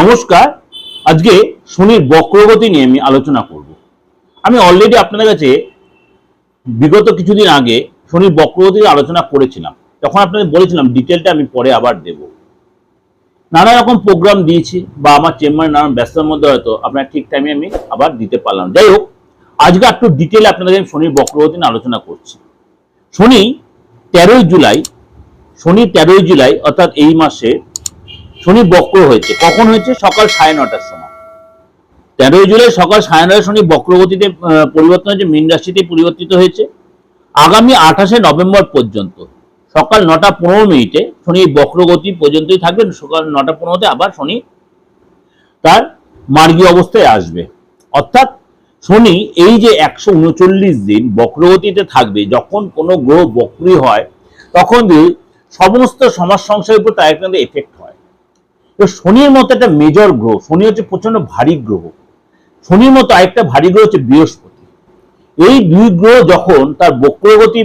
নমস্কার। আজকে শনির বক্রগতি নিয়ে আমি আলোচনা করব। আমি অলরেডি আপনাদের কাছে বিগত কিছুদিন আগে শনির বক্রগতি আলোচনা করেছিলাম। তখন আপনাদের বলেছিলাম ডিটেলটা আমি পরে আবার দেব। নানা রকম প্রোগ্রাম দিয়েছি বা আমার চেম্বারে নানান ব্যস্ততার মধ্যে হয়তো আপনার ঠিক টাইমে আমি আবার দিতে পারলাম। যাই হোক, আজকে একটু ডিটেলে আপনাদের আমি শনির বক্রগতি নিয়ে আলোচনা করছি। শনি তেরোই জুলাই, শনি তেরোই জুলাই, অর্থাৎ এই মাসে শনি বক্র হয়েছে। কখন হয়েছে? সকাল সাড়ে নটার সময়। তেরোই জুলাই সকাল সাড়ে নটায় শনি বক্রগতিতে পরিবর্তন হয়েছে, মীন রাশিতে পরিবর্তিত হয়েছে। আগামী আঠাশে নভেম্বর পর্যন্ত, সকাল নটা পনেরো মিনিটে শনি বক্রগতি পর্যন্তই থাকবেন সকাল নটা পনেরোতে আবার শনি তার মার্গীয় অবস্থায় আসবে। অর্থাৎ শনি এই যে একশো উনচল্লিশ দিন বক্রগতিতে থাকবে, যখন কোনো গ্রহ বক্রী হয়, তখন সমস্ত সমাজ সংসারের উপর তার একটা এফেক্ট তো শনির মতো একটা মেজর গ্রহ, শনি হচ্ছে প্রচণ্ড ভারী গ্রহ। শনির মতো আরেকটা ভারী গ্রহ হচ্ছে বৃহস্পতি। এই দুই গ্রহ যখন তার বক্রগতি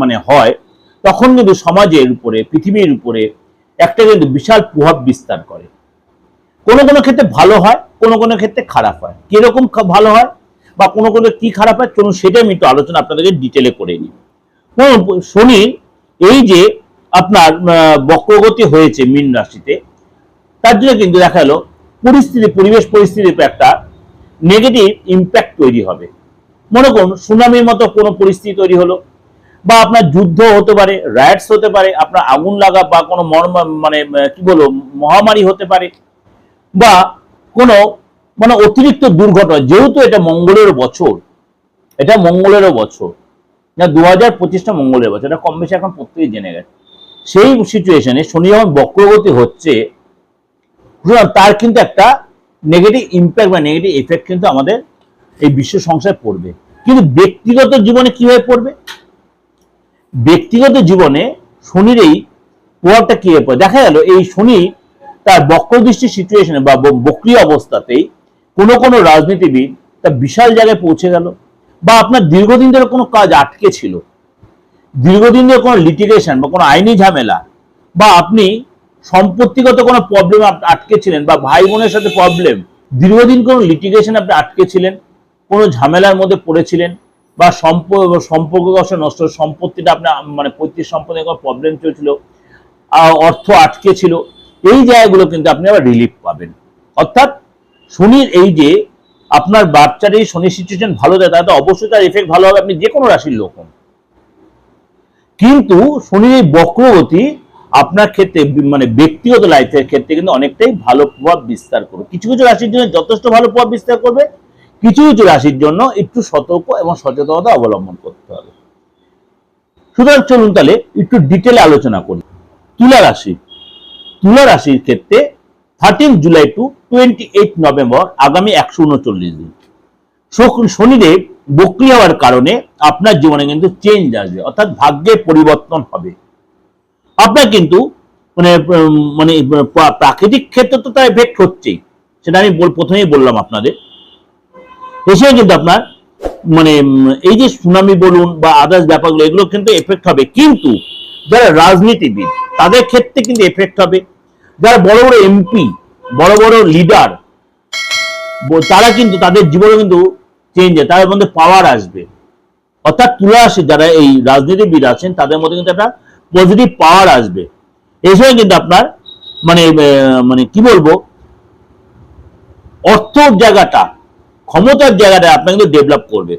মানে হয়, তখন কিন্তু সমাজের উপরে, পৃথিবীর উপরে একটা কিন্তু বিশাল প্রভাব বিস্তার করে। কোনো কোনো ক্ষেত্রে ভালো হয়, কোনো কোনো ক্ষেত্রে খারাপ হয়। কীরকম ভালো হয় বা কোনো কোনো কি খারাপ হয়, চলুন সেটা আমি একটু আলোচনা আপনাদেরকে ডিটেলে করে নিই। শনির এই যে আপনার বক্রগতি হয়েছে মীন রাশিতে তার জন্য কিন্তু দেখা গেল, পরিস্থিতি, পরিবেশ পরিস্থিতির একটা নেগেটিভ ইম্প্যাক্ট তৈরি হবে। মনে করুন, সুনামির মতো কোনো পরিস্থিতি তৈরি হলো, বা আপনার যুদ্ধ হতে পারে রাইটস হতে পারে, আপনার আগুন লাগা বা কোনো মর্ম মানে কি বলব, মহামারী হতে পারে, বা কোনো মানে অতিরিক্ত দুর্ঘটনা, যেহেতু এটা মঙ্গলের বছর, এটা মঙ্গলেরও বছর, না দু হাজার পঁচিশটা মঙ্গলের বছর, এটা কম বেশি এখন প্রত্যেকেই জেনে গেছে। সেই সিচুয়েশনে শনি যখন বক্রগতি হচ্ছে তার কিন্তু একটা নেগেটিভ ইম্প্যাক্ট বা নেগেটিভ এফেক্ট কিন্তু আমাদের এই বিশ্ব সংসারে পড়বে। কিন্তু ব্যক্তিগত জীবনে কীভাবে পড়বে? ব্যক্তিগত জীবনে শনির এই প্রভাবটা কীভাবে পড়ে? দেখা গেল, এই শনি তার বক্রদৃষ্টি সিচুয়েশনে বা বক্রিয় অবস্থাতেই কোনো কোনো রাজনীতিবিদ তা বিশাল জায়গায় পৌঁছে গেল বা আপনার দীর্ঘদিন ধরে কোনো কাজ আটকে ছিল। দীর্ঘদিন ধরে কোনো লিটিগেশন বা কোনো আইনি ঝামেলা বা আপনি সম্পত্তিগত কোনো প্রবলেম আটকে ছিলেন বা ভাই বোনের সাথে প্রবলেম দীর্ঘদিন কোনো লিটিগেশন আপনি আটকে ছিলেন কোনো ঝামেলার মধ্যে পড়েছিলেন, বা সম্প- সম্পর্ক নষ্ট, সম্পত্তিটা আপনার মানে পৈতৃক সম্পত্তির কোনো প্রবলেম চলছিল অর্থ আটকে ছিল এই জায়গাগুলো কিন্তু আপনি আবার রিলিফ পাবেন। অর্থাৎ শনির এই যে আপনার বাচ্চার এই শনির সিচুয়েশন ভালো দেয় তাতে অবশ্যই তার এফেক্ট ভালো হবে, আপনি যে কোনো রাশির লোক হন। কিন্তু শনির এই বক্রগতি আপনার ক্ষেত্রে মানে ব্যক্তিগত লাইফের ক্ষেত্রে কিন্তু অনেকটাই ভালো প্রভাব বিস্তার করবে। কিছু কিছু রাশির জন্য যথেষ্ট ভালো প্রভাব বিস্তার করবে, কিছু কিছু রাশির জন্য একটু সতর্ক এবং সচেতনতা অবলম্বন করতে হবে। সুতরাং চলুন তাহলে একটু ডিটেলে আলোচনা করি। তুলা রাশি। তুলা রাশির ক্ষেত্রে thirteen July to twenty eight November আগামী একশো উনচল্লিশ দিন। শনিদেব বক্রি হওয়ার কারণে আপনার জীবনে কিন্তু চেঞ্জ আসবে, অর্থাৎ ভাগ্যের পরিবর্তন হবে। আপনার কিন্তু মানে মানে প্রাকৃতিক ক্ষেত্রে তো তার এফেক্ট হচ্ছেই। সেটা আমি প্রথমেই বললাম আপনাদের। এছাড়া কিন্তু আপনার মানে এই যে সুনামি বলুন বা আদার্স ব্যাপারগুলো, এগুলো কিন্তু এফেক্ট হবে। কিন্তু যারা রাজনীতিবিদ, তাদের ক্ষেত্রে কিন্তু এফেক্ট হবে। যারা বড় বড় এমপি বড় বড় লিডার তারা কিন্তু, তাদের জীবনে কিন্তু চেঞ্জ হয়। তাদের মধ্যে পাওয়ার আসবে। অর্থাৎ তুলা রাশি যারা এই রাজনীতিবিদ আছেন, তাদের মধ্যে কিন্তু একটা পজিটিভ পাওয়ার আসবে। এছাড়া কিন্তু আপনার মানে মানে কি বলব, অর্থর জায়গাটা, ক্ষমতার জায়গাটা আপনার কিন্তু ডেভেলপ করবে।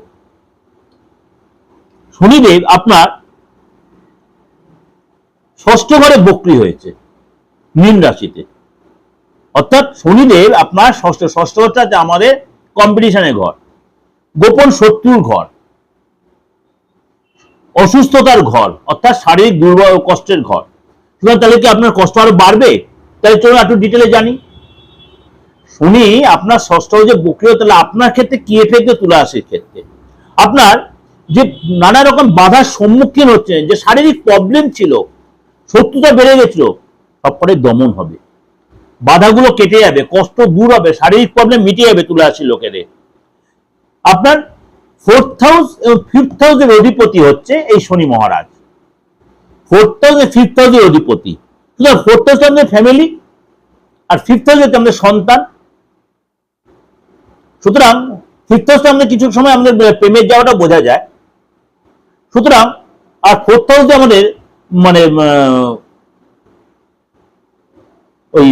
শনিদেব আপনার ষষ্ঠ ঘরে বক্রি হয়েছে, মীন রাশিতে। অর্থাৎ শনিদেব আপনার ষষ্ঠ ষষ্ঠ হচ্ছে আমাদের কম্পিটিশনের ঘর, গোপন শত্রুর ঘর। অসুস্থতার ঘর, অর্থাৎ শারীরিক দুর্বল কষ্টের ঘর। সুতরাং তাহলে কি আপনার কষ্ট আরও বাড়বে? তাহলে চলুন একটু ডিটেলে জানি। শুনি, আপনার ষষ্ঠ যে বক্রিয়, তাহলে আপনার ক্ষেত্রে কি এফেক্টে তুলে আসে ক্ষেত্রে? আপনার যে নানা রকম বাধার সম্মুখীন হচ্ছেন যে শারীরিক প্রবলেম ছিল, শত্রুতা বেড়ে গেছিল সবপরে দমন হবে। বাধাগুলো কেটে যাবে, কষ্ট দূর হবে, শারীরিক প্রবলেম মিটে যাবে তুলে আসি লোকেদের। আপনার ফোর্থ হাউস এবং ফিফথ হাউসের অধিপতি হচ্ছে এই শনি মহারাজ। ফোর্থ হাউস ফিফথ হাউসের অধিপতি। সুতরাং ফোর্থ হাউস আমাদের ফ্যামিলি আর ফিফথ হাউস হচ্ছে আমাদের সন্তান। সুতরাং ফিফথ হাউসটা আমাদের কিছু সময় আমাদের প্রেমের যাওয়াটা বোঝা যায়। সুতরাং, আর ফোর্থ হাউসে আমাদের মানে ওই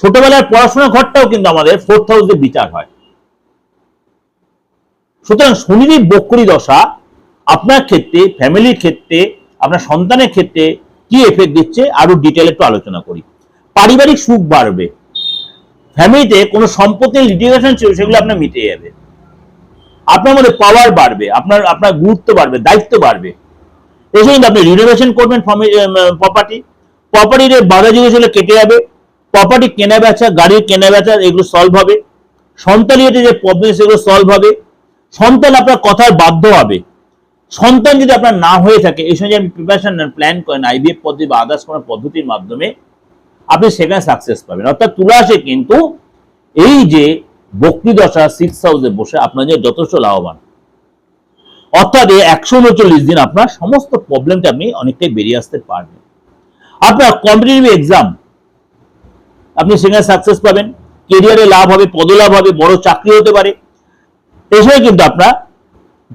ছোটবেলার পড়াশোনার ঘরটাও কিন্তু আমাদের ফোর্থ হাউসে বিচার হয়। সুতরাং শনির বক্রি দশা আপনার ক্ষেত্রে, ফ্যামিলির ক্ষেত্রে, আপনার সন্তানের ক্ষেত্রে কি এফেক্ট দিচ্ছে আরও ডিটেল একটু আলোচনা করি। পারিবারিক সুখ বাড়বে। ফ্যামিলিতে কোনো সম্পত্তির লিটিগেশন ছিল, সেগুলো আপনার মিটে যাবে। আপনার মধ্যে পাওয়ার বাড়বে, আপনার আপনার গুরুত্ব বাড়বে, দায়িত্ব বাড়বে। এই সময় আপনি রিনোভেশন করবেন প্রপার্টি প্রপার্টির বাধা ছিল কেটে যাবে প্রপার্টি কেনা বেচা, গাড়ির কেনা বেচা, এগুলো সলভ হবে। সন্তানিতে যে প্রবলেম সেগুলো সলভ হবে। সন্তান আপনার কথার বাধ্য হবে। সন্তান যদি আপনার না হয়ে থাকে, এই সময় আপনি প্রিপারেশন প্ল্যান করেন আইভিএফ পদ্ধতি বা আদার্স কোনো পদ্ধতির মাধ্যমে আপনি সেখানে সাকসেস পাবেন। অর্থাৎ তুলাসে কিন্তু এই যে বক্রি দশা সিক্স হাউসে বসে আপনার যে যথেষ্ট লাভবান। অর্থাৎ এই একশো উনচল্লিশ দিন আপনার সমস্ত প্রবলেমটা আপনি অনেকটাই বেরিয়ে আসতে পারবেন। আপনার কম্পিটিটিভ এক্সাম আপনি সেখানে সাকসেস পাবেন। কেরিয়ারে লাভ হবে, পদলাভ হবে, বড় চাকরি হতে পারে। এসবে কিন্তু আপনার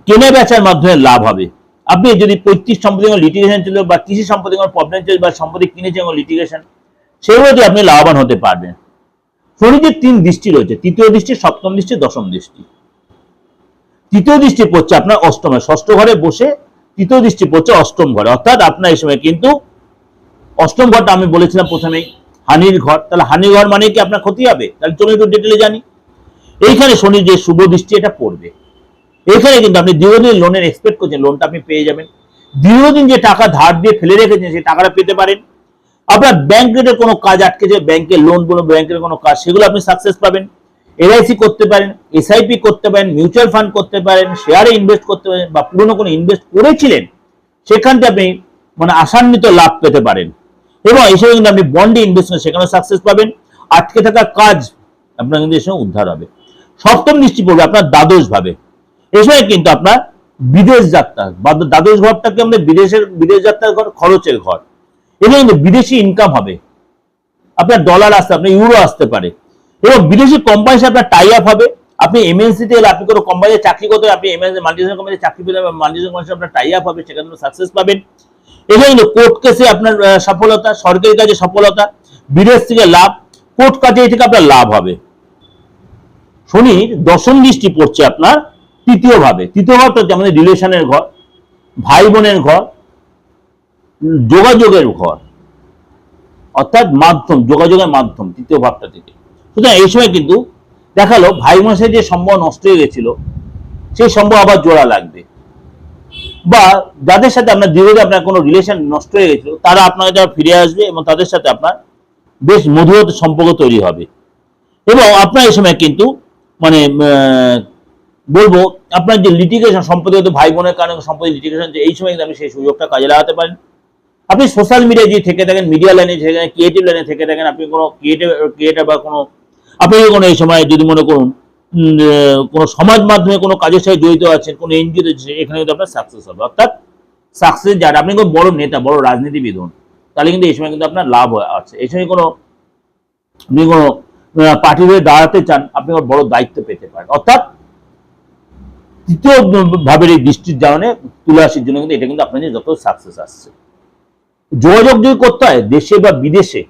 কেনা বেচার মাধ্যমে লাভ হবে। আপনি যদি পঁয়ত্রিশ সম্পত্তি কোনো লিটিগেশন ছিল বা কৃষি সম্পত্তি কোনো প্রবলেম ছিল বা সম্পত্তি কিনেছেন কোনো লিটিগেশন সেগুলো দিয়ে আপনি লাভবান হতে পারবেন। শনিদের তিন দৃষ্টি রয়েছে। তৃতীয় দৃষ্টি, সপ্তম দৃষ্টি, দশম দৃষ্টি। তৃতীয় দৃষ্টি পড়ছে আপনার অষ্টমে ষষ্ঠ ঘরে বসে তৃতীয় দৃষ্টি পড়ছে অষ্টম ঘরে। অর্থাৎ আপনার এই সময় কিন্তু অষ্টম ঘরটা আমি বলেছিলাম প্রথমেই, হানির ঘর। তাহলে হানির ঘর মানে কি আপনার ক্ষতি হবে? তাহলে চলুন একটু ডিটেলে জানি। এইখানে শনি যে শুভ দৃষ্টি, এটা পড়বে। এখানে কিন্তু আপনি দীর্ঘদিন লোনের এক্সপেক্ট করছেন লোনটা আপনি পেয়ে যাবেন। দীর্ঘদিন যে টাকা ধার দিয়ে ফেলে রেখেছেন, সেই টাকাটা পেতে পারেন। আপনার ব্যাংক রেটের কোনো কাজ আটকেছে ব্যাংকের লোন বলো ব্যাংকের কোনো কাজ, সেগুলো আপনি সাকসেস পাবেন। এলআইসি করতে পারেন এসআইপি করতে পারেন মিউচুয়াল ফান্ড করতে পারেন শেয়ারে ইনভেস্ট করতে পারেন বা পুরনো কোনো ইনভেস্ট করেছিলেন, সেখান থেকে আপনি মানে আসান্বিত লাভ পেতে পারেন। এবং হিসেবে কিন্তু আপনি বন্ডে ইনভেস্ট করেন সেখানেও সাকসেস পাবেন। আটকে থাকা কাজ আপনার কিন্তু সঙ্গে উদ্ধার হবে। সপ্তম দৃষ্টি পড়বে আপনার দ্বাদশ ভাবে। এই সময় কিন্তু আপনার বিদেশ যাত্রা, বা দ্বাদশ ঘরটাকে আমাদের বিদেশের, বিদেশ যাত্রার ঘর, খরচের ঘর। এবং কিন্তু বিদেশি ইনকাম হবে। আপনার ডলার আসতে, আপনার ইউরো আসতে পারে। এবং বিদেশি কোম্পানির সাথে আপনার টাই আপ হবে। আপনি এমএনসি তে এলে আপনি কোনো কোম্পানিতে চাকরি করতে, আপনি এমএনসি মাল্টিনেশনাল কোম্পানিতে চাকরি পেলে মাল্টিনেশনাল কোম্পানির আপনার টাই আপ হবে, সেখানে সাকসেস পাবেন। এবং কিন্তু কোর্ট কেসে আপনার সফলতা, সরকারি কাজে সফলতা, বিদেশ থেকে লাভ কোর্ট কাজে থেকে আপনার লাভ হবে। শনির দশম দৃষ্টি পড়ছে আপনার তৃতীয় ভাবে। তৃতীয় ভাবটা হচ্ছে আমাদের রিলেশনের ঘর ভাই বোনের ঘর, যোগাযোগের ঘর। অর্থাৎ মাধ্যম, যোগাযোগের মাধ্যম, তৃতীয় ভাবটা থেকে। সুতরাং এই সময় কিন্তু দেখাল ভাই বোনের সাথে যে সম্ভব নষ্ট হয়ে গেছিল, সেই সম্ভব আবার জোড়া লাগবে। বা যাদের সাথে আপনার দীর্ঘদিন আপনার কোনো রিলেশন নষ্ট হয়ে গেছিল, তারা আপনার কাছে আবার ফিরে আসবে এবং তাদের সাথে আপনার বেশ মধুরত সম্পর্ক তৈরি হবে। এবং আপনার এই সময় কিন্তু মানে বলব, আপনার যে লিটিগেশন সম্পত্তিগত ভাই বোনের কারণে সম্পত্তি লিটিগেশন যে এই সময় কিন্তু আপনি সেই সুযোগটা কাজে লাগাতে পারেন। আপনি সোশ্যাল মিডিয়ায় যদি থেকে থাকেন মিডিয়া লাইনে থেকে থাকেন ক্রিয়েটিভ লাইনে থেকে থাকেন, আপনি কোনো ক্রিয়েটিভ ক্রিয়েটার বা কোনো, আপনি কোনো এই সময় যদি মনে করুন কোনো সমাজ মাধ্যমে কোনো কাজের সাথে জড়িত আছেন, কোনো এনজিও এখানে কিন্তু আপনার সাকসেস হবে। অর্থাৎ সাকসেস যারা, আপনি কোনো বড় নেতা, বড় রাজনীতিবিদ হন, তাহলে কিন্তু এই সময় কিন্তু আপনার লাভ আছে। এই সময় কোনো, আপনি কোনো পার্টি হয়ে দাঁড়াতে চান, আপনি কোনো বড় দায়িত্ব পেতে পারেন। অর্থাৎ তৃতীয় ভাবের এই দৃষ্টির জানে তুলে আসার জন্য কিন্তু এটা কিন্তু আপনাদের যত সাকসেস আসছে। যোগাযোগ যদি করতে হয়, দেশে বা বিদেশে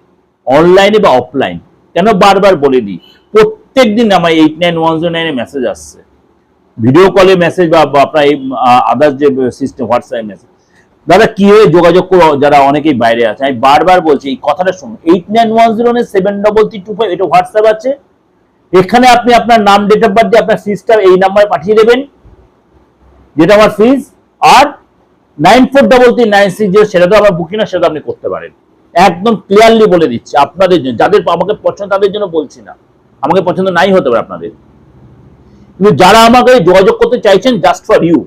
অনলাইনে বা অফলাইন কেন বারবার বলে দিই প্রত্যেক দিন আমার এইট নাইন ওয়ান জিরো নাইনে মেসেজ আসছে। ভিডিও কলে মেসেজ বা আপনার এই আদার্স যে সিস্টেম হোয়াটসঅ্যাপ মেসেজ দাদা, কি হয়ে যোগাযোগ করো? যারা অনেকেই বাইরে আছে, আমি বারবার বলছি, এই কথাটা শুনুন। Eight nine one zero seven double three two five এটা হোয়াটসঅ্যাপ আছে। এখানে আপনি আপনার নাম ডেট অফ বার্থ দিয়ে আপনার ফিজটা এই নাম্বারে পাঠিয়ে দেবেন। যেটা আমার ফিজ আর nine four double three nine six zero সেটা তো আমার বুকিং সেটা আপনি করতে পারেন। একদম ক্লিয়ারলি বলে দিচ্ছি, আপনাদের জন্য, যাদের আমাকে পছন্দ, তাদের জন্য বলছি না। আমাকে পছন্দ নাই হতে পারে আপনাদের। কিন্তু যারা আমাকে যোগাযোগ করতে চাইছেন জাস্ট ফর ইউ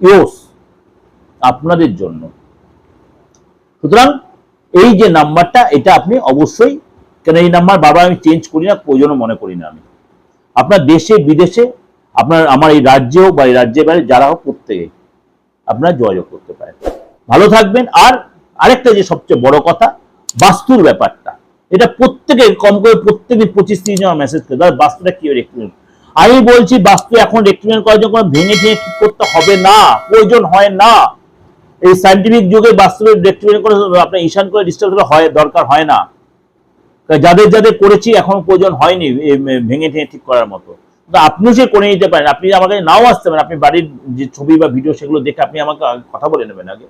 ইউস আপনাদের জন্য। সুতরাং এই যে নাম্বারটা, এটা আপনি অবশ্যই, কেন এই নাম্বার বারবার আমি চেঞ্জ করি না, প্রয়োজনও মনে করি না আমি। আপনার দেশে, বিদেশে, আপনার, আমার এই রাজ্যেও বা এই রাজ্যের বাইরে, যারা হোক প্রত্যেকেই আপনারা যোগাযোগ করতে পারেন। ভালো থাকবেন, আর আরেকটা যে সবচেয়ে বড় কথা, বাস্তুর ব্যাপারটা। এটা প্রত্যেকে, কম করে প্রত্যেকে পঁচিশ, তিরিশ জন মেসেজ করে, দাদা, বাস্তুটা কি রেক্টিফিকেশন আমি বলছি, বাস্তু এখন রেক্টিফিকেশন করার জন্য কোনো ভেঙে ভেঙে ঠিক করতে হবে না, প্রয়োজন হয় না। এই সাইন্টিফিক যুগে বাস্তবে রেক্টিফিকেশন করে আপনার ঈশান করে ডিস্টার্ব হয়, দরকার হয় না। যাদের যাদের করেছি এখন প্রয়োজন হয়নি ভেঙে ঠেঙে ঠিক করার মতো। তো আপনিও সে করে নিতে পারেন। আপনি আমার কাছে নাও আসতে পারেন। আপনি বাড়ির যে ছবি বা ভিডিও সেগুলো দেখে আপনি আমাকে কথা বলে নেবেন আগে।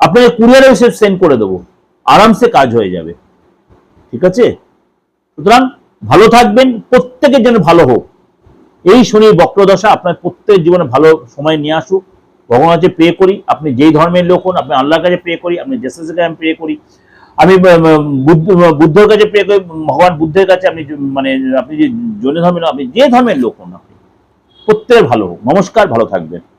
আপনাকে কুরিয়ারে সে সেন্ড করে দেবো। আরামসে কাজ হয়ে যাবে। ঠিক আছে? সুতরাং ভালো থাকবেন, প্রত্যেকের জন্য ভালো হোক। এই শনির বক্রদশা আপনার প্রত্যেক জীবনে ভালো সময় নিয়ে আসুক। ভগবানের কাছে প্রে করি, আপনি যেই ধর্মের লোক হন, আপনি আল্লাহর কাছে প্রে করি, আপনি জেসাসের কাছে আমি প্রে করি। আমি বুদ্ধ বুদ্ধর কাছে প্রে করি, ভগবান বুদ্ধের কাছে আপনি মানে আপনি যে, জৈন ধর্মের আপনি যে ধর্মের লোক হন আপনি, প্রত্যেকের ভালো হোক। নমস্কার, ভালো থাকবেন।